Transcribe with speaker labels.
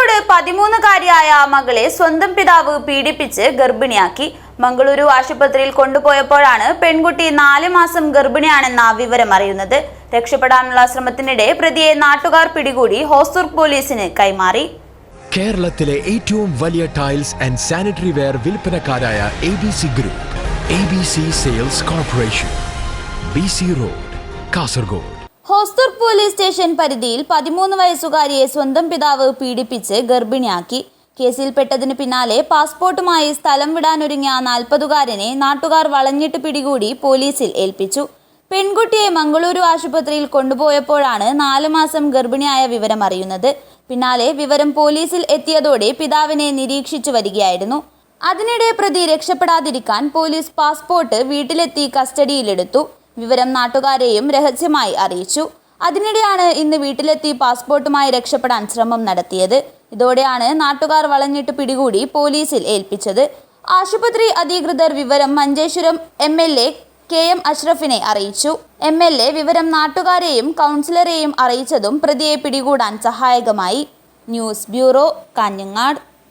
Speaker 1: കാസർഗോഡ് പതിമൂന്നുകാരിയായ മകളെ സ്വന്തം പിതാവ് പീഡിപ്പിച്ച് ഗർഭിണിയാക്കി. മംഗളൂരു ആശുപത്രിയിൽ കൊണ്ടുപോയപ്പോഴാണ് പെൺകുട്ടി നാല് മാസം ഗർഭിണിയാണെന്ന വിവരം അറിയുന്നത്. രക്ഷപ്പെടാനുള്ള ശ്രമത്തിനിടെ പ്രതിയെ നാട്ടുകാർ പിടികൂടി ഹോസൂർ പോലീസിന് കൈമാറി.
Speaker 2: കേരളത്തിലെ ഏറ്റവും വലിയ tiles and sanitary ware വിൽപ്പനക്കാരായ A B C group A B C sales corporation B C road Kasaragod.
Speaker 1: Hosdurg police station പരിധിയിൽ പതിമൂന്ന് വയസ്സുകാരിയെ സ്വന്തം പിതാവ് പീഡിപ്പിച്ച് ഗർഭിണിയാക്കി. കേസിൽപ്പെട്ടതിന് പിന്നാലെ പാസ്പോർട്ടുമായി സ്ഥലം വിടാനൊരുങ്ങിയ നാൽപ്പതുകാരനെ നാട്ടുകാർ വളഞ്ഞിട്ട് പിടികൂടി പോലീസിൽ ഏൽപ്പിച്ചു. പെൺകുട്ടിയെ മംഗളൂരു ആശുപത്രിയിൽ കൊണ്ടുപോയപ്പോഴാണ് നാല് മാസം ഗർഭിണിയായ വിവരം അറിയുന്നത്. പിന്നാലെ വിവരം പോലീസിൽ എത്തിയതോടെ പിതാവിനെ നിരീക്ഷിച്ചു വരികയായിരുന്നു. അതിനിടെ പ്രതി രക്ഷപ്പെടാതിരിക്കാൻ പോലീസ് പാസ്പോർട്ട് വീട്ടിലെത്തി കസ്റ്റഡിയിലെടുത്തു. വിവരം നാട്ടുകാരെയും രഹസ്യമായി അറിയിച്ചു. അതിനിടെയാണ് ഇന്ന് വീട്ടിലെത്തി പാസ്പോർട്ടുമായി രക്ഷപ്പെടാൻ ശ്രമം നടത്തിയത്. ഇതോടെയാണ് നാട്ടുകാർ വളഞ്ഞിട്ട് പിടികൂടി പോലീസിൽ ഏൽപ്പിച്ചത്. ആശുപത്രി അധികൃതർ വിവരം Manjeshwaram M L A K M അഷ്റഫിനെ അറിയിച്ചു. എം എൽ എ വിവരം നാട്ടുകാരെയും കൗൺസിലറെയും അറിയിച്ചതും പ്രതിയെ പിടികൂടാൻ സഹായകമായി. News bureau Kanhangad.